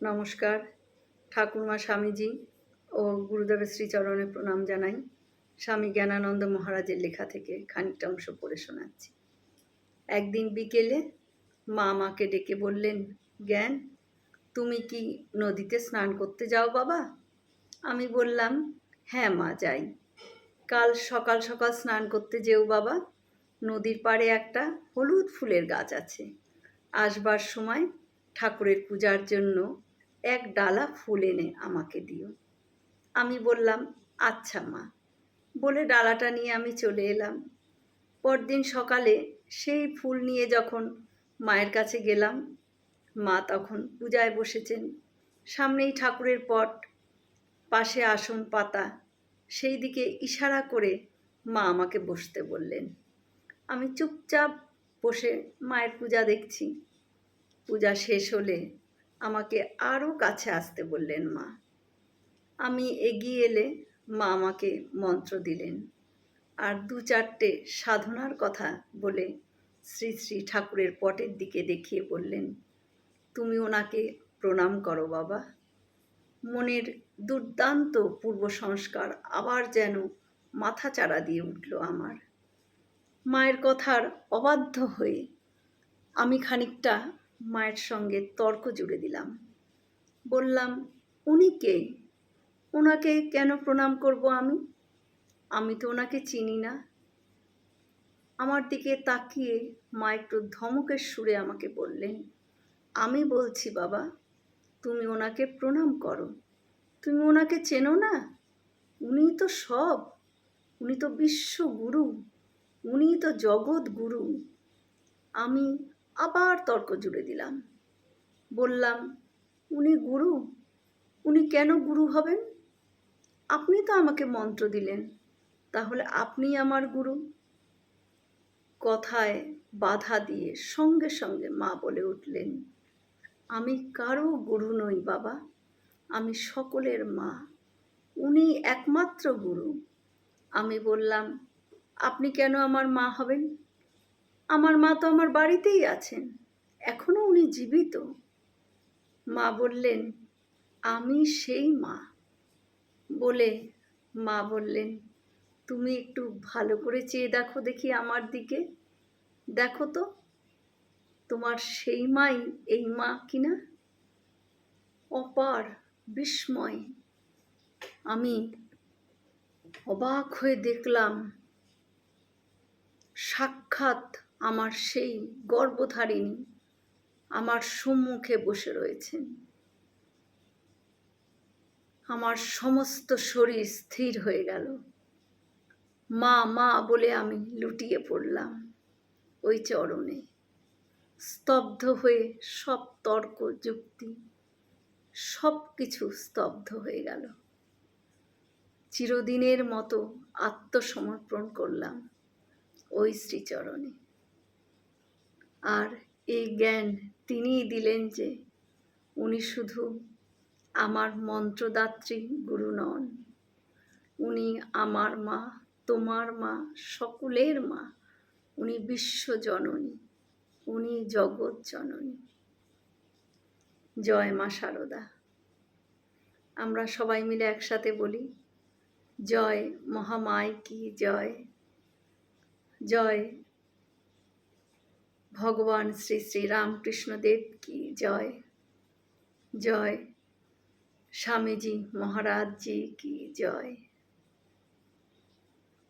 নমস্কার। ঠাকুরমা স্বামীজি ও গুরুদেবের শ্রীচরণে প্রণাম জানাই। স্বামী জ্ঞানানন্দ মহারাজের লেখা থেকে খানিকটা অংশ পড়ে শোনাচ্ছি। একদিন বিকেলে মা আমাকে ডেকে বললেন, জ্ঞান, তুমি কি নদীতে স্নান করতে যাও বাবা? আমি বললাম হ্যাঁ মা, যাই। কাল সকাল সকাল স্নান করতে যেও বাবা। নদীর পাড়ে একটা হলুদ ফুলের গাছ আছে। আসবার সময় ঠাকুরের পূজার জন্য এক ডালা ফুল এনে আমাকে দিও। আমি বললাম আচ্ছা মা। বলে ডালাটা নিয়ে আমি চলে এলাম। পরদিন সকালে সেই ফুল নিয়ে যখন মায়ের কাছে গেলাম, মা তখন পূজায় বসেছেন। সামনেই ঠাকুরের পট, পাশে আসন পাতা, সেই দিকে ইশারা করে মা আমাকে বসতে বললেন। আমি চুপচাপ বসে মায়ের পূজা দেখছি। পূজা শেষ হলে আমাকে আরও কাছে আসতে বললেন মা। আমি এগিয়ে এলে মা আমাকে মন্ত্র দিলেন। আর দু চারটে সাধনার কথা বলে শ্রী শ্রী ঠাকুরের পটের দিকে দেখিয়ে বললেন, তুমি ওনাকে প্রণাম করো বাবা। মনের দুর্দান্ত পূর্ব সংস্কার আবার যেন মাথা চাড়া দিয়ে উঠল আমার। মায়ের কথার অবাধ্য হয়ে আমি খানিকটা মায়ের সঙ্গে তর্ক জুড়ে দিলাম। বললাম, উনি কে? ওনাকে কেন প্রণাম করব আমি? আমি তো ওনাকে চিনি না। আমার দিকে তাকিয়ে মা একটু ধমকের সুরে আমাকে বললেন, আমি বলছি বাবা, তুমি ওনাকে প্রণাম করো। তুমি ওনাকে চেনো না? উনি তো সব। উনি তো বিশ্বগুরু উনি তো জগৎ গুরু। আমি আবার তর্ক জুড়ে দিলাম। বললাম, উনি গুরু? উনি কেন গুরু হবেন? আপনি তো আমাকে মন্ত্র দিলেন, তাহলে আপনি আমার গুরু? কথায় বাধা দিয়ে সঙ্গে সঙ্গে মা বলে উঠলেন, আমি কারও গুরু নই বাবা, আমি সকলের মা। উনি একমাত্র গুরু। আমি বললাম, আপনি কেন আমার মা হবেন? আমার মা তো আমার বাড়িতেই আছেন। এখনও উনি জীবিত। মা বললেন, আমি সেই মা। বলে মা বললেন, তুমি একটু ভালো করে চেয়ে দেখো দেখি আমার দিকে। দেখো তো, তোমার সেই মাই এই মা কিনা? অপার বিস্ময়। আমি অবাক হয়ে দেখলাম, সাক্ষাৎ আমার সেই গর্বধারিণী আমার সম্মুখে বসে রয়েছেন। আমার সমস্ত শরীর স্থির হয়ে গেল। মা মা বলে আমি লুটিয়ে পড়লাম ওই চরণে। স্তব্ধ হয়ে সব তর্ক, যুক্তি, সব কিছু স্তব্ধ হয়ে গেল। চিরদিনের মতো আত্মসমর্পণ করলাম ওই শ্রীচরণে। আর এই জ্ঞান তিনিই দিলেন যে উনি শুধু আমার মন্ত্রদাত্রী গুরু নন। উনি আমার মা, তোমার মা, সকলের মা। উনি বিশ্বজননী উনি জগৎ জননী। জয় মা শারদা আমরা সবাই মিলে একসাথে বলি, জয় মহামায় কি জয়? জয় ভগবান শ্রী শ্রী রামকৃষ্ণদেব কি জয়? জয়। স্বামীজি, মহারাজজি কি জয়?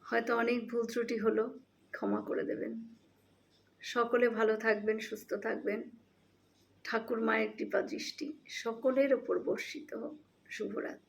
হয়তো অনেক ভুল ত্রুটি হলো, ক্ষমা করে দেবেন। সকলে ভালো থাকবেন, সুস্থ থাকবেন। ঠাকুর মায়ের কৃপা দৃষ্টি সকলের ওপর বর্ষিত হোক। শুভরাত্রি।